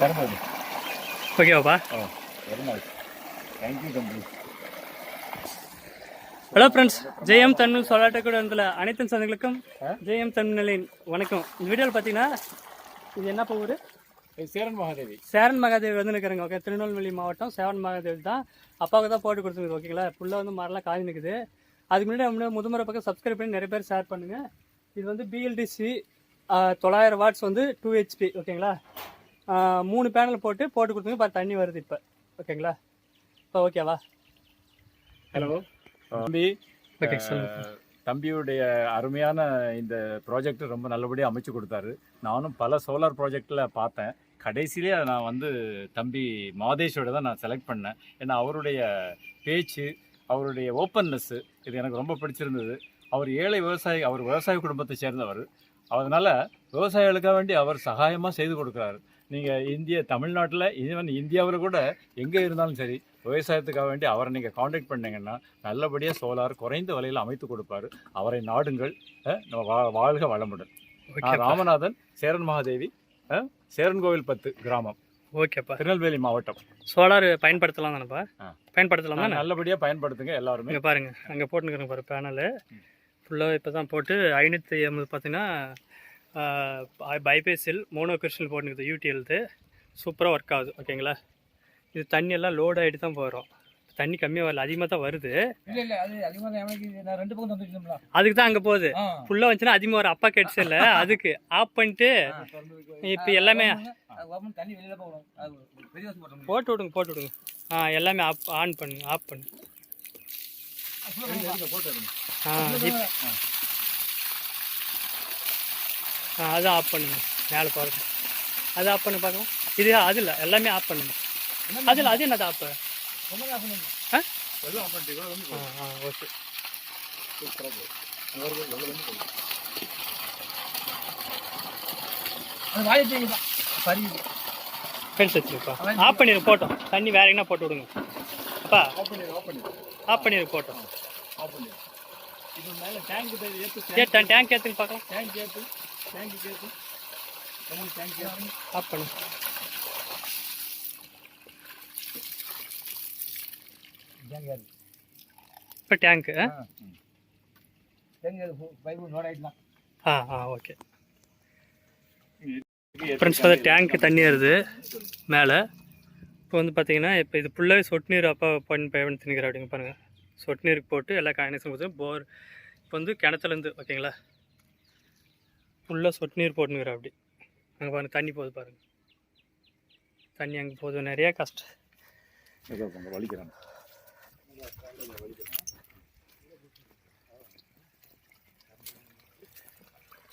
தரும்போது ஓகேவாப்பா? Oh thank you தம்பி. ஹலோ ஃப்ரெண்ட்ஸ் ஜெயம் தமிழ் சொல்லாட்டக்கூட இடத்துல அனைத்து சொந்தங்களுக்கும் ஜெயம் தமிழின் வணக்கம். இந்த வீடியோவில் பார்த்தீங்கன்னா இது என்ன ஊர் சேரன் மகாதேவி. சேரன் மகாதேவி வந்து நிற்கிறாங்க ஓகே திருநெல்வேலி மாவட்டம் சேவன் மகாதேவி தான். அப்பாவுக்கு தான் போட்டு கொடுத்துருக்கு ஓகேங்களா ஃபுல்லாக வந்து மரம்லாம் காய் நிற்குது அதுக்கு முன்னாடி முன்னாடி முதுமுறை பக்கம் சப்ஸ்கிரைப் பண்ணி நிறைய பேர் ஷேர் பண்ணுங்கள் இது வந்து பிஎல்டிசி தொள்ளாயிரம் வாட்ஸ் வந்து டூ ஹெச்பி ஓகேங்களா மூணு பேனல் போட்டு போட்டு கொடுத்துங்க பாரு தண்ணி வருது இப்போ. ஓகேங்களா? இப்போ ஓகேவா ஹலோ தம்பி. தம்பியுடைய அருமையான இந்த ப்ராஜெக்ட் ரொம்ப நல்லபடியாக அமைச்சு கொடுத்தாரு. நானும் பல சோலார் ப்ராஜெக்டில் பார்த்தேன். கடைசியிலே நான் வந்து தம்பி மாதேஷோட தான் நான் செலக்ட் பண்ணேன். ஏன்னா அவருடைய பேச்சு அவருடைய ஓப்பன்னஸ்ஸு இது எனக்கு ரொம்ப பிடிச்சிருந்தது. அவர் ஏழை விவசாயி அவர் விவசாய குடும்பத்தை சேர்ந்தவர். அதனால் விவசாயிகளுக்காக வேண்டி அவர் சகாயமாக செய்து கொடுக்குறாரு. நீங்கள் இந்திய தமிழ்நாட்டில் ஈவன் இந்தியாவில் கூட எங்கே இருந்தாலும் சரி விவசாயத்துக்காக வேண்டி அவரை நீங்கள் காண்டாக்ட் பண்ணீங்கன்னா நல்லபடியாக சோலார் குறைந்த விலையில் அமைத்து கொடுப்பாரு. அவரை நாடுங்கள் நம்ம வா- வாழ்க வளமுடன். ராமநாதன் சேரன் மகாதேவி சேரன் கோவில் பத்து கிராமம். ஓகேப்பா திருநெல்வேலி மாவட்டம். சோலார் பயன்படுத்தலாம் தானேப்பா. பயன்படுத்தலாம் தானே நல்லபடியாக பயன்படுத்துங்க எல்லாருமே. இங்கே பாருங்க அங்கே போட்டுருக்குறேங்க பாரு பேனலு ஃபுல்லாக இப்போ தான் போட்டு ஐநூற்றி எண்பது பார்த்தீங்கன்னா பைபேசில் மோனோ கிறிஸ்டல் போட்டுருக்குது யூடிஎல்து சூப்பராக ஒர்க் ஆகுது ஓகேங்களா இது தண்ணி எல்லாம் லோட் ஆகிட்டு தான் போகிறோம் தண்ணி கம்மியாக வரல அதிகமாக தான் வருது. அதுக்கு தான் அங்கே போகுது. ஃபுல்லாக வந்துச்சுன்னா அதிகமாக வர அப்பா கெட்ஸ் இல்லை அதுக்கு ஆஃப் பண்ணிட்டு இப்போ எல்லாமே போட்டு விடுங்க. போட்டு விடுங்க ஆ எல்லாமே ஆஃப் ஆன் பண்ணுங்க ஆஃப் பண்ணு. ஆ இப் ஆ. அது ஆஃப் பண்ணுங்க. மேலே போகிறது அது ஆஃப் பண்ணி பார்க்கலாம். இது அது இல்லை எல்லாமே ஆஃப் பண்ணுங்க. அதில் அது என்னது ஆஃப் ஆ? ஆ ஆ ஓகே ஃபென்ஸ் வச்சுருப்பா. ஆஃப் பண்ணிடு போட்டோம். தண்ணி வேற எங்கன்னா போட்டு விடுங்க. அப்பா. ஆஃப் பண்ணிடு போட்டோம். இப்போ மேலே டேங்க் ஏற்று டேங்க் ஏற்றுங்க பார்க்கலாம். டேங்க் ஏற்று ஏற்று தண்ணி டேங்க் ஏற்று ஆஃப் பண்ணு இப்போ டேங்க்கு ஆ ஆ ஓகே ஃப்ரெண்ட்ஸ் பார்த்தா டேங்க்கு தண்ணி வருது மேலே. இப்போ வந்து பார்த்தீங்கன்னா இப்போ இது ஃபுல்லாகவே சொட்டு நீர் அப்பா பண்ணி பயன்படுத்தினுக்கிற அப்படிங்க பாருங்கள் சொட்டு நீருக்கு போட்டு எல்லா கொடுத்து போர் இப்போ வந்து கிணத்துலேருந்து ஓகேங்களா ஃபுல்லாக சொட்டு நீர் போட்டுனுக்கிற அப்படி. அங்கே பாருங்க தண்ணி போகுது பாருங்கள் தண்ணி அங்கே போகுது நிறையா கஷ்டம். வலிக்கிறாங்க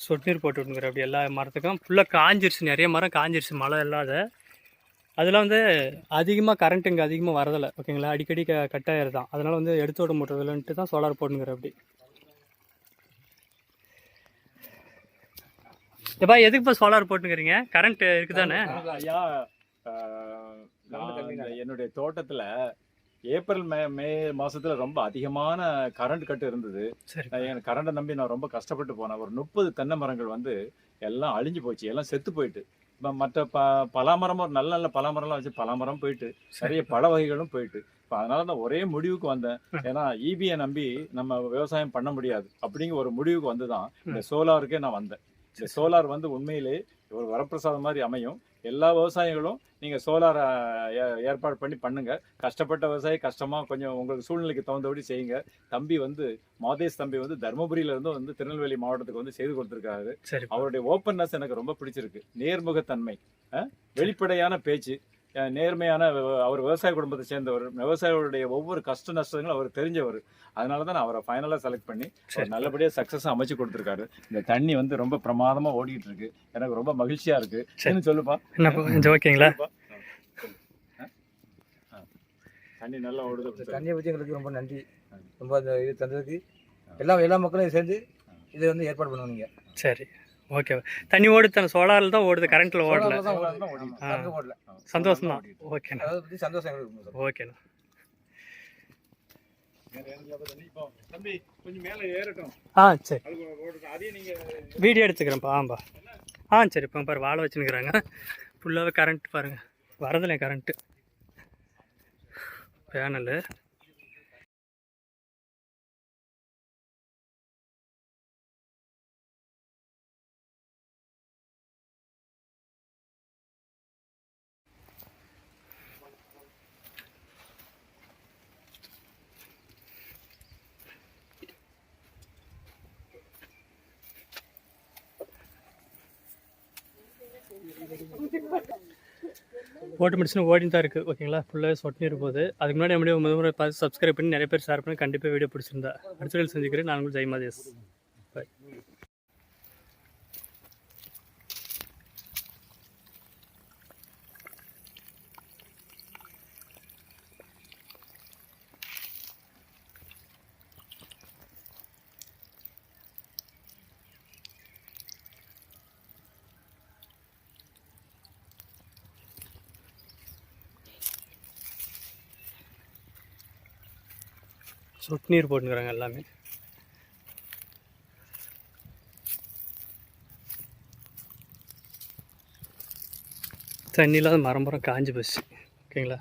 சொட்டு நீர் போட்டு விட்டுங்கிற அப்படி எல்லா மரத்துக்கும். ஃபுல்லாக காஞ்சிருச்சு நிறைய மரம் காஞ்சிருச்சு மழை இல்லாத. அதெல்லாம் வந்து அதிகமாக கரண்ட் இங்கே அதிகமாக வரதில்லை ஓகேங்களா அடிக்கடி க கட் அதனால் வந்து எடுத்து விட முடியறதில்லன்ட்டு தான் சோலார் போட்டுங்கிற அப்படி. எப்பா எதுக்குப்பா சோலார் போட்டுங்கிறீங்க கரண்ட் இருக்குதானே? ஐயா என்னுடைய தோட்டத்துல ஏப்ரல் மே மே மாசத்துல ரொம்ப அதிகமான கரண்ட் கட்டு இருந்தது. சரி. நான் என் கரண்டை நம்பி நான் ரொம்ப கஷ்டப்பட்டு போனேன். ஒரு முப்பது தென்னை மரங்கள் வந்து எல்லாம் அழிஞ்சு போச்சு. எல்லாம் செத்து போயிட்டு. இப்ப மற்ற ப பலாமரம் ஒரு நல்ல நல்ல பலாமரம்லாம் வச்சு பலாமரம் போயிட்டு நிறைய பழ வகைகளும் போயிட்டு. இப்போ அதனால நான் ஒரே முடிவுக்கு வந்தேன். ஏன்னா ஈபியை நம்பி நம்ம விவசாயம் பண்ண முடியாது. அப்படிங்கிற ஒரு முடிவுக்கு வந்து தான் இந்த சோலாருக்கே நான் வந்தேன். இந்த சோலார் வந்து உண்மையிலே ஒரு வரப்பிரசாதம் மாதிரி அமையும். எல்லா விவசாயிகளும் நீங்க சோலார் ஏற்பாடு பண்ணி பண்ணுங்க. கஷ்டப்பட்ட விவசாயி கஷ்டமா கொஞ்சம் உங்களுக்கு சூழ்நிலைக்கு தகுந்தபடி செய்யுங்க. தம்பி வந்து மாதேஷ் தம்பி வந்து தருமபுரியில இருந்து வந்து திருநெல்வேலி மாவட்டத்துக்கு வந்து செய்து கொடுத்திருக்காரு. அவருடைய ஓப்பன்னஸ் எனக்கு ரொம்ப பிடிச்சிருக்கு. நேர்முகத்தன்மை வெளிப்படையான பேச்சு. நேர்மையான அவர் விவசாய குடும்பத்தை சேர்ந்தவர். விவசாயிகளுடைய ஒவ்வொரு கஷ்ட நஷ்டங்களும் அவர் தெரிஞ்சவர். அதனால தான் நான் அவரை ஃபைனலாக செலக்ட் பண்ணி நல்லபடியாக சக்ஸஸ் அமைச்சு கொடுத்துருக்காரு. இந்த தண்ணி வந்து ரொம்ப பிரமாதமா ஓடிட்டு இருக்கு எனக்கு ரொம்ப மகிழ்ச்சியா இருக்கு. என்ன சொல்லுப்பா. என்ன ஓகேங்களா. தண்ணி நல்லா ஓடுது தண்ணியை பற்றி எங்களுக்கு ரொம்ப நன்றி. ரொம்ப அந்த இது தந்ததுக்கு. எல்லா எல்லா மக்களும் சேர்ந்து இதை வந்து ஏற்பாடு பண்ணுவீங்க சரி. ஓகே தண்ணி ஓடுது தானே சோலாரில் தான் ஓடுது கரண்ட்டில் ஓடல. ஓடல. சந்தோஷம் தான் ஓகேண்ணா சந்தோஷம். ஓகேண்ணா ஆ சரி. வீடியோ எடுத்துக்கிறேன்ப்பா ஆம்பா. ஆ சரி இப்போ பாரு வாழை வச்சுன்னுக்குறாங்க. ஃபுல்லாகவே கரண்ட் பாருங்கள் வரதில்லை கரண்ட்டு பேனலு ஓட்டு முடிச்சுன்னு ஓடின்னு தான் இருக்குது ஓகேங்களா? ஃபுல்லாக சொட்டு நீர் போகுது அதுக்கு முன்னாடி நம்மளுடைய முதல் முறை பார்த்து சப்ஸ்கிரைப் பண்ணி நிறைய பேர் ஷேர் பண்ணி கண்டிப்பாக வீடியோ பிடிச்சிருந்தா. அடுத்த வீடியோ செஞ்சுக்கிறேன் நான் உங்களுக்கு ஜெய்மாதேஸ் பாய் சொட்டு நீர் போட்டுக்கிறாங்க எல்லாமே. தண்ணி இல்லாத மரம் மரம் காஞ்சி போச்சு. ஓகேங்களா?